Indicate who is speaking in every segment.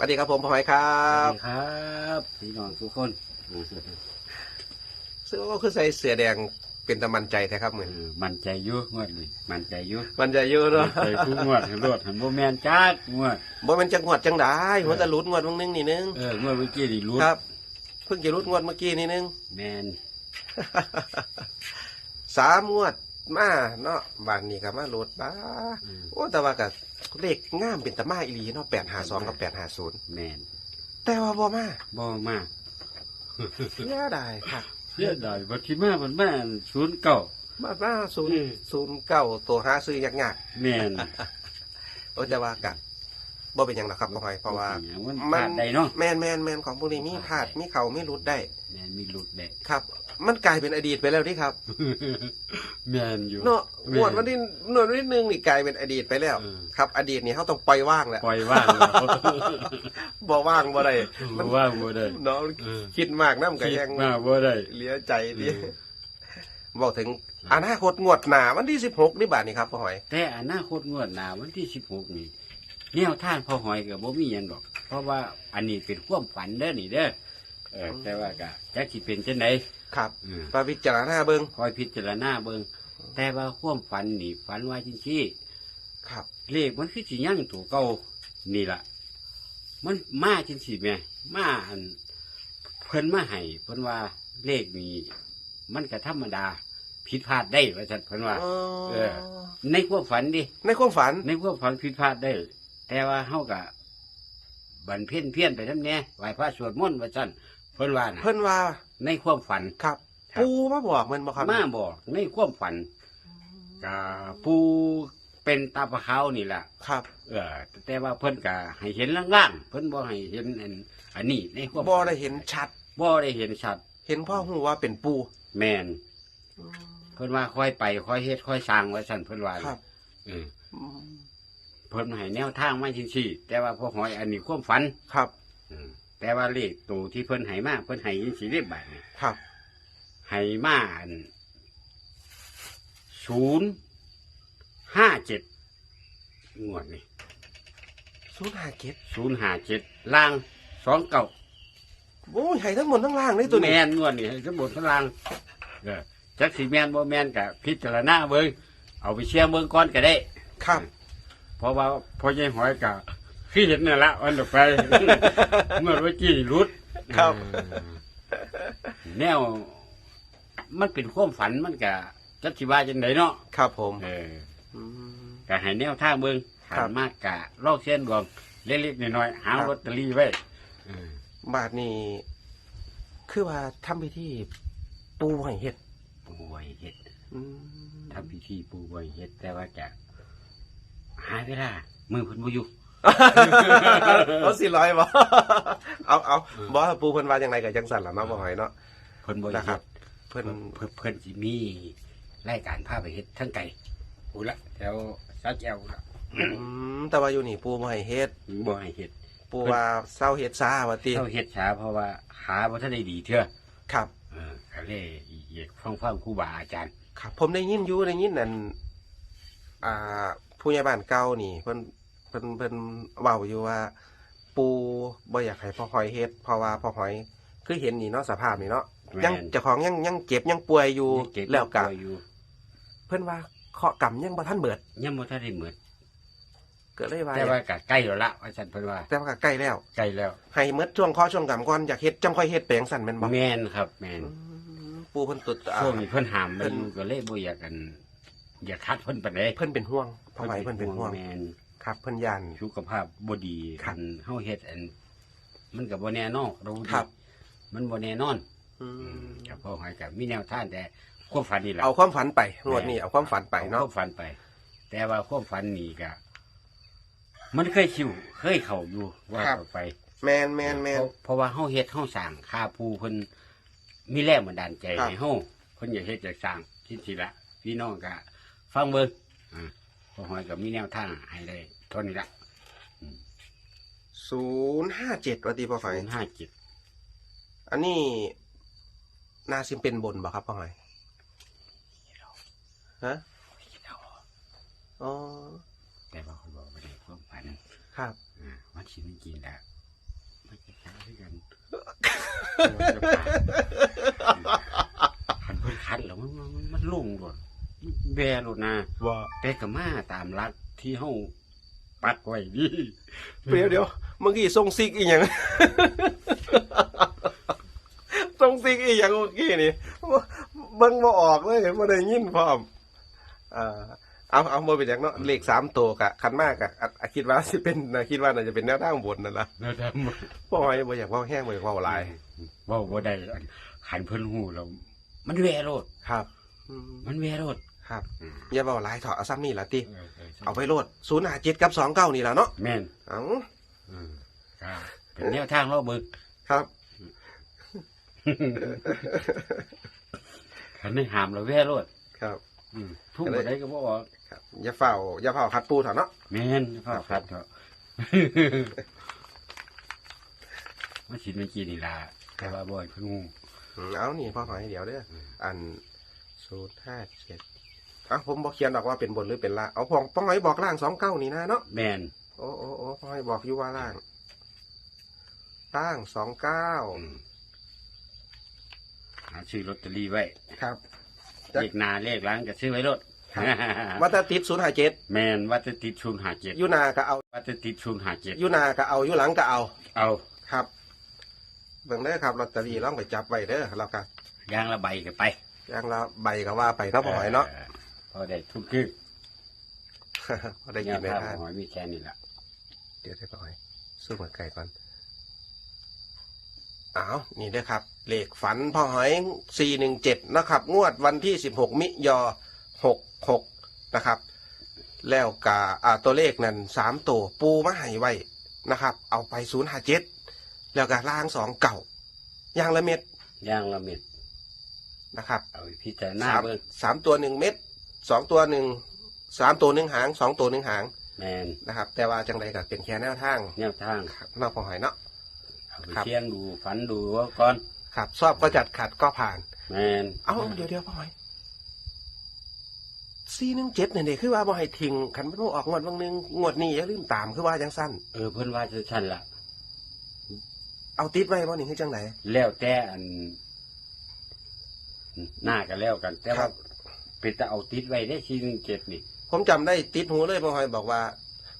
Speaker 1: สวัสดีครับผมพลอยครั
Speaker 2: สวั
Speaker 1: บ
Speaker 2: สดีครับพี่น้องทุกคน
Speaker 1: ซึ่งก็คือใส่เสื้อแดงเป็นตะมันใจแท้ครับเหมือน
Speaker 2: เออมันใจอยุ่งวดเลยมันใจอยุ่
Speaker 1: มันใจเยอะเนาะ
Speaker 2: ใจทุกงวดให้รวดหันโบแมนจักงวด
Speaker 1: บ่แมันจะงวดจังได้หัวจะรุดงวดมึงนึงนี่นึง
Speaker 2: เอองวดเมื่อกี้นี่รู้
Speaker 1: ครับ เพิ่งจะรุดงวดเมื่อกี้นี่นึง
Speaker 2: แมน
Speaker 1: สามงวดมาเนาะบานนี้ก็มารุดบ้า
Speaker 2: เออ
Speaker 1: โอ้แต่ว่ากับ เลขงามเป็นตะมาอีหลีเนาะแปดหาสองกับแปดหาศูนย์
Speaker 2: แมน
Speaker 1: แต่ว่าบ่มา
Speaker 2: บ่มา
Speaker 1: เสียดายครับ
Speaker 2: เสียดายบัดที่มามันมาศูนย์เก้า
Speaker 1: มามาศูนย์
Speaker 2: อืม
Speaker 1: ศูนย์เก้าตัวหาซื้อยาก
Speaker 2: แมน
Speaker 1: ๆโอ้แต่ว่ากับบ่เป็นหยังหรอกครับพ่อหอยเพราะว่า
Speaker 2: มัน
Speaker 1: มั
Speaker 2: ขาดได้เนาะ
Speaker 1: แมนแมนแมนของพวกนี้มีพลาดมีเขาไม่รุดได้
Speaker 2: แมนมีหลุดได้
Speaker 1: ครับ มันกลายเป็นอดีตไปแล้วที่ครับ
Speaker 2: แมนอยู่
Speaker 1: เนาะ
Speaker 2: แม่
Speaker 1: งวดวันที่นวดวันที่หนึ่งนี่กลายเป็นอดีตไปแล้ว
Speaker 2: เออ
Speaker 1: ครับ อดีตนี่เขาต้องปล่อยว่างแหละ
Speaker 2: ปล่อยว่างแล้ว
Speaker 1: บ่ว่างบ่ได้
Speaker 2: บ่ว่างบ่ได้
Speaker 1: เนาะ
Speaker 2: เออ
Speaker 1: คิดมากน้ำก็
Speaker 2: คิด
Speaker 1: ยัง
Speaker 2: มาบ่ได้
Speaker 1: เหลียใจดิ
Speaker 2: เออ
Speaker 1: บอกถึงอนาคตงวดหนาวันที่สิบหกนี่บาทนี่ครับพ่อหอย
Speaker 2: แต่อนาคตงวดหน้าวันที่สิบหกนี่แนวทางพ่อหอยกับบ่มีหยังดอก เพราะว่าอันนี้เป็นความฝันเด้อนี่เด้อ เออแต่ว่าก็จักสิเป็นจังได
Speaker 1: ครับ
Speaker 2: อืม
Speaker 1: มาพิจารณาเบิ้ง
Speaker 2: คอยพิจารณาเบิ่งแต่ว่าความฝันนี่ฝันว่าจริง
Speaker 1: ครับ
Speaker 2: ๆเลขมันคือสิยังตัวเก่านี่ล่ะ มันมาจริงสิแม่มาอันเพิ่นมาให้เพิ่นว่าเลขนี้มันก็ธรรมดาผิดพลาดได้ว่าซั่นเพิ่นว่า เออ ในความฝันดิ
Speaker 1: ในความฝัน
Speaker 2: ในความฝันผิดพลาดได้ แต่ว่าเฮาก็บันเพี้ยนเพี้ยนไปทั้งแน่ไหวพระสวดมนต์ว่าซั่นเพิ่นว่านะ
Speaker 1: เพิ่นว่า
Speaker 2: ในความฝัน
Speaker 1: ครับ
Speaker 2: ครับ
Speaker 1: ปูมาบอกมันบ่ครับ
Speaker 2: มาบอกในความฝันก็ผู้เป็นตาปะเขาวนี่แหละ
Speaker 1: ครับ
Speaker 2: เออแต่ว่าเพิ่นก็ให้เห็นล่างๆเพิ่นบ่ให้เห็นอันอันนี้ในความ
Speaker 1: บ่ได้เห็นชัด
Speaker 2: บ่ได้เห็นชัด
Speaker 1: เห็นพ่อหูว่าเป็นปู
Speaker 2: แม่นเพิ่นว่าค่อยไปค่อยเฮ็ดค่อยสร้างว่าซั่นเพิ่นว่า
Speaker 1: ครับ
Speaker 2: เออ
Speaker 1: อืม
Speaker 2: เพิ่นให้แนวทางมาจังซี่แต่ว่าพอหอยอันนี้ความฝัน
Speaker 1: ครับ
Speaker 2: อืม แต่ว่าเลขตัวที่เพิ่นให้มาเพิ่นให้ยังสีเรียบบาทนี่
Speaker 1: ครับ
Speaker 2: ให้มาศูนย์ห้าเจ็ดงวดนี่
Speaker 1: ศูนย์ห้าเจ็ด
Speaker 2: ศูนย์ห้าเจ็ดล่างสองเก่า
Speaker 1: โอ้ยให้ทั้งหมดทั้งล่างเลยตัว
Speaker 2: แม
Speaker 1: นี้
Speaker 2: นงวดนี่ให้ทั้งหมดทั้งล่างเออจักสีแมนบ่แมนกับพิจารณาเบิ่งเอาไปเชียร์เบิ่งก่อนก็ได้
Speaker 1: ครับ
Speaker 2: เพราะว่าพอใหญ่หอยกับ คือเห็นนั่นละวันต่อไป เมื่อวันกี้รุด
Speaker 1: ครับ
Speaker 2: เออแนว มันเป็นความฝันมันกะจักสิว่าจังไดเนาะ
Speaker 1: ครับผม
Speaker 2: เออ
Speaker 1: อืม
Speaker 2: กะให้แนวทางเบิ่ง
Speaker 1: ครั
Speaker 2: หั
Speaker 1: บ
Speaker 2: นมากกะลอกเส้นดวงเล็กๆน้อยๆหา
Speaker 1: ครับ
Speaker 2: ลอตเตอรี่ไว้เออ บา
Speaker 1: ทนี่คือว่าทำพิธีปูให้เฮ็ด
Speaker 2: ปูไว้เฮ็ด
Speaker 1: อืม
Speaker 2: ทำพิธีปูไว้เฮ็ดแต่ว่าจะหาเวลามือเพิ่นบ่อยู่
Speaker 1: เอาสี่ร้อยบ่เอาเอา
Speaker 2: เออ
Speaker 1: บอปูเพิ่นว่าจังไงกับจังสันล่ะเนาะบ่หอยเนาะ
Speaker 2: เพิ่นบ่
Speaker 1: นะค
Speaker 2: เฮ็
Speaker 1: รับ
Speaker 2: ด
Speaker 1: เพิ่น
Speaker 2: เพิ่นเพิ่นสิมีรายการพาไปเฮ็ดทั้งไก่อูละแถวสาแก้วละ
Speaker 1: อืมแต่ว่าอยู่นี่ปูบ่ให้เฮ็ด
Speaker 2: บ่ให้เฮ็ด
Speaker 1: ปูว่าเศร้าเฮ็ดซาว่าติ
Speaker 2: เฮาเฮ็ดช้าเพราะว่าหาบ่ทันได้ดีเทื่อ
Speaker 1: ครับ
Speaker 2: เออก็เลยอยากฟังฟังครูบาอาจารย์
Speaker 1: ครับ ผมได้ยินอยู่ได้ยินนั่นอ่า ผู้ใหญ่บ้านเก่านี่เพิ่น เพิ่นเพิ่นเว้าอยู่ว่า ปูบ่อยากให้พ่อหอยเฮ็ดเพราะว่าพ่อหอย คือเห็นนี่เนาะสภาพนี่เนาะ
Speaker 2: แม่น
Speaker 1: ยังเจ้าของยังยังเจ็บยังป่วยอยู่
Speaker 2: ยังเก็บ
Speaker 1: แล้วก็
Speaker 2: ตัวอยู่
Speaker 1: เพิ่นว่าเคราะห์กรรมยังบ่ทันเบิด
Speaker 2: ยังบ่ทันได้เหมือน
Speaker 1: ก็เลยว่า
Speaker 2: แต่ว่าก็ใกล้แล้วละว่าซั่นเพิ่นว่า
Speaker 1: แต่ว่าก็ใกล้แล้ว
Speaker 2: ใกล้แล้ว
Speaker 1: ให้เมดช่วงเคอช่วงกรรมก่อนอยากเฮ็ดจังค่อยเฮ็ดแปลงสั่นแม่นบ่
Speaker 2: แม่นครับ แม่น
Speaker 1: อืมปูเพิ่นตุดอ่า
Speaker 2: ช่วงนี้เพิ่นหามไป
Speaker 1: เพิ่น
Speaker 2: อยู่ก็เลยบ่อยากกัน อยากคัดเพิ่นปานใด
Speaker 1: เพิ่นเป็นห่วงเพราะไหวเพิ่นเป็นห่วง
Speaker 2: แม่น
Speaker 1: ครับเพิ่นย่าน
Speaker 2: สุขภาพบ่ดี
Speaker 1: ครับ
Speaker 2: อันเฮาเฮ็ดอัน มันก็บ่แน่นอนเราดี
Speaker 1: ครับ
Speaker 2: มันบ่แน่นอน
Speaker 1: อื
Speaker 2: อืม
Speaker 1: ม
Speaker 2: กับพ่อหอยกับมีแนวทางแต่ความฝันนี่แหละ
Speaker 1: เอาความฝันไปงวดนี้เอาความฝันไป
Speaker 2: อ
Speaker 1: เนาะ
Speaker 2: ความฝันไป แต่ว่าความฝันนี่ก็มันเคยชิวเคยเข้าอยู่ว่าต่อไป
Speaker 1: แมนแมนแมน
Speaker 2: เพราะเพราะว่าเฮาเฮ็ดเฮาสร้างค่าภูเพิ่นมีแรงบันดาลใจ
Speaker 1: ครับ
Speaker 2: ให้เฮาเพิ่นอยากเฮ็ดอยากสร้างที่สิละพี่น้องก็ฟังเบิ่งอ่าพ่ อหอยก็มีแนวทางให้ได้เท่านี้ละ
Speaker 1: ศูนย์ห้าเจ็ดวันที่พ่อหอย
Speaker 2: 057
Speaker 1: อันนี้นาซิมเป็นบนบ่ครับพ่อหอยฮะอ๋อ
Speaker 2: แต่ว่าเขาบอกว่าได้ความฝัน
Speaker 1: ครับ
Speaker 2: อ่าวันที่มันกินแล้ว
Speaker 1: อ
Speaker 2: มันจะขาด้วยกันขันเพิ่นขันแล้วมันมันมันลุ่งโดด แบโดดนะ
Speaker 1: ว่า
Speaker 2: แต่ก็มาตามรักที่เฮาปักไว้นี่
Speaker 1: เดี๋ยวเดี๋ยวเมื่อกี้ทรงซิกอีหยังทรงซิกอีหยังเมื่อกี้นี่เบิ่งบ่ออกเลยบ่ได้ยินพร้อมอ่าเอาเอาบ่เป็นหยังเนาะเลขสามตัวกะคันมากกะอะอะคิดว่าสิเป็นน่ะคิดว่าน่าจะเป็นแนวทางบนนั่นล่ะ
Speaker 2: แล้วทำ
Speaker 1: บ่หอยบ่อยากเว้าแห้งบ่อยากเว้าหลาย
Speaker 2: เว้าบ่ได้ขันเพิ่นฮู้แล้วมันแวโรด
Speaker 1: ครับอืม
Speaker 2: มันแวโรด
Speaker 1: ครับอย่าเว้าหลายเถอะเอาซ้ำนี่ล่ะติ
Speaker 2: เออเออ
Speaker 1: เอาไปโลด057กับ29นี่ล่ะเนาะ
Speaker 2: แม่น
Speaker 1: เอ้า
Speaker 2: อืมครับเป็นแนวทางเราเบิก
Speaker 1: ครับ
Speaker 2: ขันไม่หามเราแวโรด
Speaker 1: ครับ
Speaker 2: อืมทุ่งบ่ได้ก็บ่ออก
Speaker 1: ครับอย่าเฝ้าอย่าเฝ้าคัดปูเถอะเนาะ
Speaker 2: แม่นพ่อครับ เถอะมาชิดเมื่อกี้นี่ล่ะแต่ว่าบ่อยเพิ่นงู
Speaker 1: อืมเอานี่พ่อหอยเดี๋ยวเด้ออ
Speaker 2: ม
Speaker 1: อันศูนย์ห้าเจ็ด อะผมบอกเขียนหรอกว่าเป็นบนหรือเป็นล่างเอาพ่อพ่อหอยบอกล่างสองเก้านี่นะเนาะ
Speaker 2: แม่น
Speaker 1: โอ้โอ้โอ้พ่อหอยบอกอยู่ว่าล่างล่างสองเก้า
Speaker 2: อืมหาซื้อลอตเตอรี่ไว้
Speaker 1: ครับ
Speaker 2: เลขหนาเลขหล้างก็ซื้อไว้รถ
Speaker 1: วัตติดศูนย์ห้าเจ็ด
Speaker 2: แม่นว่าจะติดชุนหาเจ็ด
Speaker 1: ยุนาก็เอา
Speaker 2: ว่าจะติดชุนหาเจ็ด
Speaker 1: ยุนาก็เอายุหลังก็เอา
Speaker 2: เอา
Speaker 1: ครับ เบิ่งเด้อครับลอตเตอรี่ลองไปจับไว้เด้อเราก็
Speaker 2: ยางละใบก็ไป
Speaker 1: อย่างละใบก็ว่าไปเนาะพ่อหอยเนาะ
Speaker 2: พอได้ทุกคือ
Speaker 1: พอได้ยินไหม
Speaker 2: แวทาง
Speaker 1: ท่าน
Speaker 2: หอยมีแค่นี้แหละ
Speaker 1: เดี๋ยวได้พ่อหอยสู้เหมือนไก่ก่อนอ้าวนี่เด้อครับเลขฝันพ่อหอยสี่หนึ่งเจ็ดนะครับ งวดวันที่สิบหกมิยอหกหกนะครับ แล้วกาอ่าตัวเลขนั้นสามตัวปูมาให้ไว้นะครับ เอาไปศูนย์ห้าเจ็ดแล้วก็ล่างสองเก่าย่างละเม็ด
Speaker 2: ยางละเม็ด
Speaker 1: นะครับ
Speaker 2: เอาไปพิจารณา
Speaker 1: สาม
Speaker 2: เบิ่ง
Speaker 1: สามตัวหนึ่งเม็ด สองตัวหนึ่งสามตัวหนึ่งหางสองตัวหนึ่งหาง
Speaker 2: แมน
Speaker 1: นะครับ แต่ว่าจังใดก็เป็นแค่แนวทาง
Speaker 2: แนวทาง
Speaker 1: นอกของหอยเนาะ
Speaker 2: เอาไป
Speaker 1: ครับ
Speaker 2: เที่ยงดูฝันดูว่าก่อน
Speaker 1: ครับชอบก็จัดขัดก็ผ่าน
Speaker 2: แมน
Speaker 1: เอาเดี๋ยวเดี๋ยวพ่อหอยซีหนึ่งเจ็ดเนี่ยเด็คือว่าบ่ให้ทิ้งขันไม่ต้องออกงวดบางนึงงวดนี้อย่าลืมตามคือว่าจังสั้น
Speaker 2: เออเพิ่นว่าจะชันละ
Speaker 1: เอาติดไว้บ่นี่คือจังไหน
Speaker 2: แล้วแต่อันหน้ากันแล้วกัน แต่
Speaker 1: ครั
Speaker 2: ว่า
Speaker 1: บ
Speaker 2: เป็นแต่เอาติดไว้ได้ทีหนึงเจ็ดนี่
Speaker 1: ผมจำได้ติดหูเลยพ่อหอยบอกว่า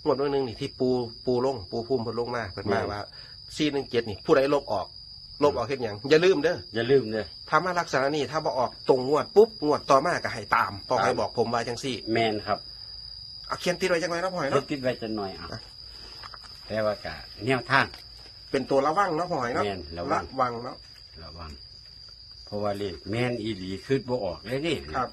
Speaker 1: งวดบางนึงนี่ที่ปูปูลง ปูพุ่มเพิ่นลงมาเพิ่นมาว่าซีหนึ่งเจ็ดนี่ ผู้ใดลบออก ลบออกเฮ็ดหยังอย่าลืมเด้อ
Speaker 2: อย่าลืมเลย
Speaker 1: ถ้ามาลักษณะนี้ถ้าบ่ออกตรงงวดปุ๊บงวดต่อมาก็ให้ตามพ่อหอยบอกผมว่าจังซี่
Speaker 2: แมนครับ
Speaker 1: เอาเขียนติดไว้จังไงเนาะพ่อหอย
Speaker 2: เพิ่น
Speaker 1: เนาะ
Speaker 2: ติดไว้จะหน่อยอะ
Speaker 1: อะ
Speaker 2: แต่ว่ากะแนวทาง
Speaker 1: เป็นตัวระวังเนาะพ่อหอยเนาะ
Speaker 2: แม่นระวัง
Speaker 1: วังเนาะ
Speaker 2: ระวังเพราะว่าเลขแมนอีหลีคืดบ่ออกเลยนี่
Speaker 1: ครับ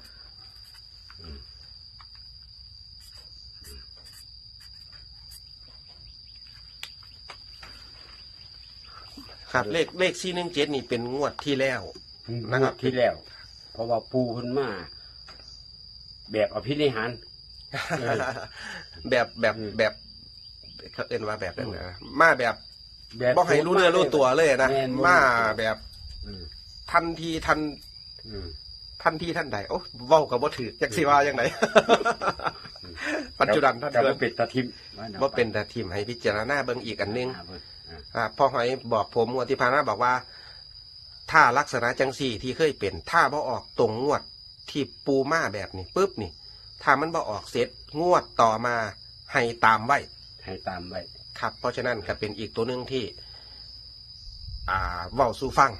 Speaker 1: ครับเลขเลขซีหนึ่งเจ็ดนี่เป็นงวดที่แล้ว นะครับ
Speaker 2: ที่แล้ว เพราะว่าปูเพิ่นมา แบบอภินิหาร เออ
Speaker 1: แบบแบบ
Speaker 2: อืม
Speaker 1: แบบเขาเอ็นว่าแบบนั้นนะมาแบบ
Speaker 2: แบบ
Speaker 1: บอกให้รู้เนื้อรู้ตัวเลยนะ
Speaker 2: แม่นบ่
Speaker 1: มา
Speaker 2: รู้ตัว
Speaker 1: แบบ
Speaker 2: อืม
Speaker 1: ทันทีทัน
Speaker 2: อืม
Speaker 1: ทันทีท่านใดโอ้เว้ากับบ่ถือจักสิว่าจังได ปัจจุบันท่าน
Speaker 2: ก็
Speaker 1: เกิ
Speaker 2: บ่
Speaker 1: น
Speaker 2: เป็นตาทิม
Speaker 1: ว่าเป็นแต่ทีมให้พิจารณาเบิ่งอีกอันหนึง
Speaker 2: อ่าเพิ่นอ่า
Speaker 1: อ่า พ่อหอยบอกผมงวดที่ผ่านมาบอกว่า ถ้าลักษณะจังสี่ที่เคยเป็น ถ้าบ่ออกตรงงวดที่ปูมาแบบนี้ปุ๊บนี่ ถ้ามันบ่ออกเสร็จงวดต่อมาให้ตามไว้
Speaker 2: ให้ตามไว้
Speaker 1: ครับ เพราะฉะนั้นก็เป็นอีกตัวหนึ่งที่ อ่าเว้าสู่ฟัง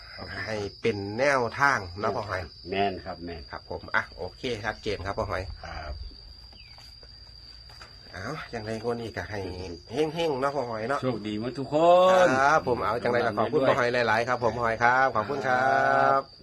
Speaker 1: ให้เป็นแนวทางนะพ่อหอย
Speaker 2: แม่นครับแม่น
Speaker 1: ครับผมอะโอเคชัดเจนครับพ่อหอย
Speaker 2: ครับ
Speaker 1: เอาอย่างไรคนนี้ก็ให้เฮงๆเนาะพ่อหอยเนาะ
Speaker 2: โชคดีหมาทุกค
Speaker 1: คนรับผมเอาจังไรก็ขอบคุณพ่อหอยหลาย ๆ ครับ ผมพ่อหอยครับ ขอบคุณครับ